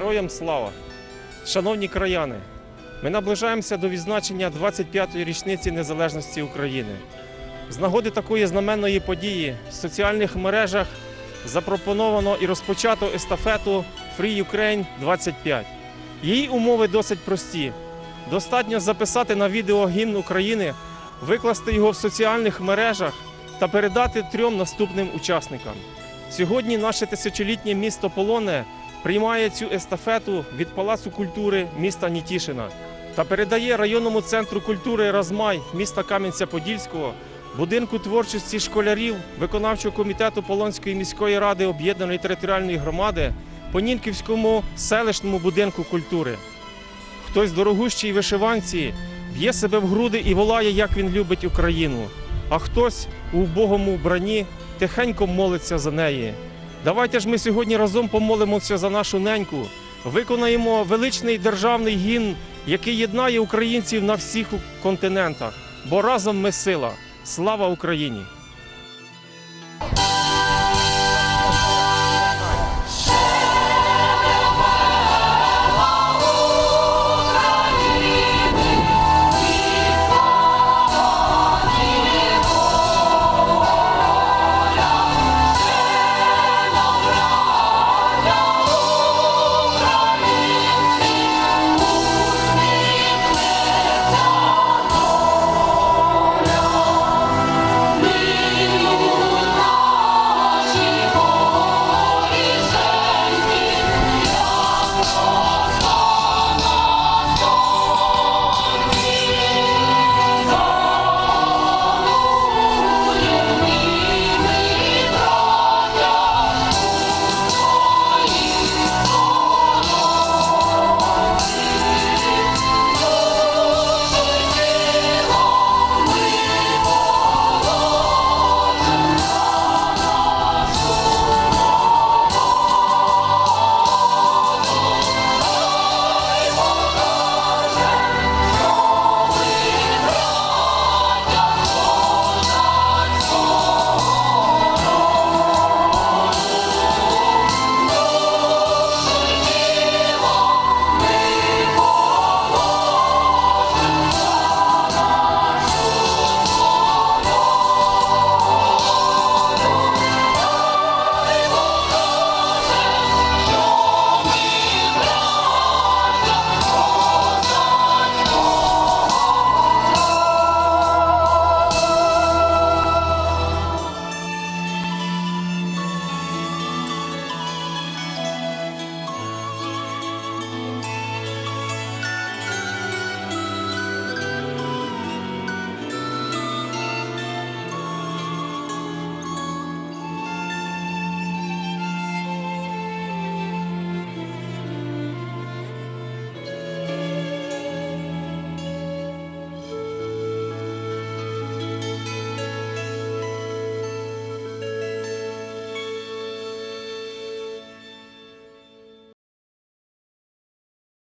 Героям слава! Шановні краяни, ми наближаємося до відзначення 25-ї річниці незалежності України. З нагоди такої знаменної події в соціальних мережах запропоновано і розпочато естафету Free Ukraine 25. Її умови досить прості. Достатньо записати на відео гімн України, викласти його в соціальних мережах та передати трьом наступним учасникам. Сьогодні наше тисячолітнє місто Полоне приймає цю естафету від Палацу культури міста Нітішина та передає районному центру культури Размай міста Кам'янця-Подільського, будинку творчості школярів виконавчого комітету Полонської міської ради об'єднаної територіальної громади Понінківському селищному будинку культури. Хтось дорогущій вишиванці б'є себе в груди і волає, як він любить Україну, а хтось у вбогому вбранні тихенько молиться за неї. Давайте ж ми сьогодні разом помолимося за нашу неньку, виконаємо величний державний гімн, який єднає українців на всіх континентах. Бо разом ми сила. Слава Україні!